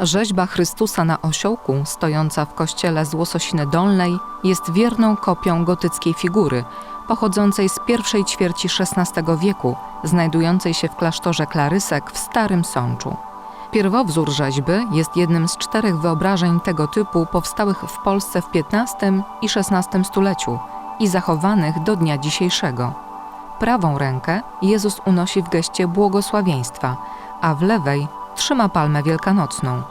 Rzeźba Chrystusa na osiołku, stojąca w kościele z Łososiny Dolnej, jest wierną kopią gotyckiej figury, pochodzącej z pierwszej ćwierci XVI wieku, znajdującej się w klasztorze Klarysek w Starym Sączu. Pierwowzór rzeźby jest jednym z czterech wyobrażeń tego typu powstałych w Polsce w XV i XVI stuleciu i zachowanych do dnia dzisiejszego. Prawą rękę Jezus unosi w geście błogosławieństwa, a w lewej trzyma palmę wielkanocną.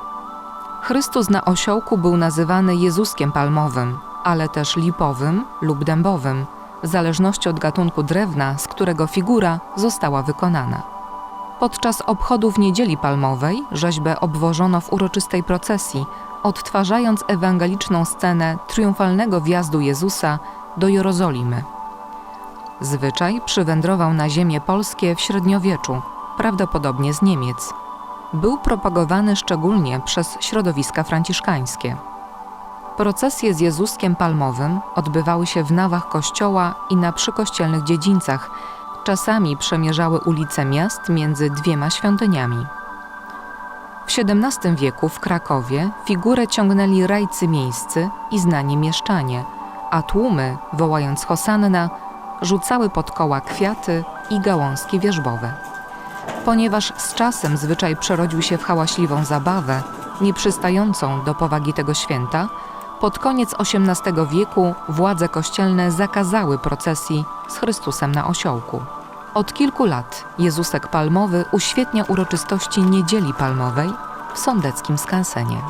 Chrystus na osiołku był nazywany Jezuskiem palmowym, ale też lipowym lub dębowym, w zależności od gatunku drewna, z którego figura została wykonana. Podczas obchodów Niedzieli Palmowej rzeźbę obwożono w uroczystej procesji, odtwarzając ewangeliczną scenę triumfalnego wjazdu Jezusa do Jerozolimy. Zwyczaj przywędrował na ziemię polskie w średniowieczu, prawdopodobnie z Niemiec. Był propagowany szczególnie przez środowiska franciszkańskie. Procesje z Jezuskiem Palmowym odbywały się w nawach kościoła i na przykościelnych dziedzińcach, czasami przemierzały ulice miast między dwiema świątyniami. W XVII wieku w Krakowie figurę ciągnęli rajcy miejscy i znani mieszczanie, a tłumy, wołając Hosanna, rzucały pod koła kwiaty i gałązki wierzbowe. Ponieważ z czasem zwyczaj przerodził się w hałaśliwą zabawę, nieprzystającą do powagi tego święta, pod koniec XVIII wieku władze kościelne zakazały procesji z Chrystusem na osiołku. Od kilku lat Jezusek Palmowy uświetnia uroczystości Niedzieli Palmowej w sądeckim skansenie.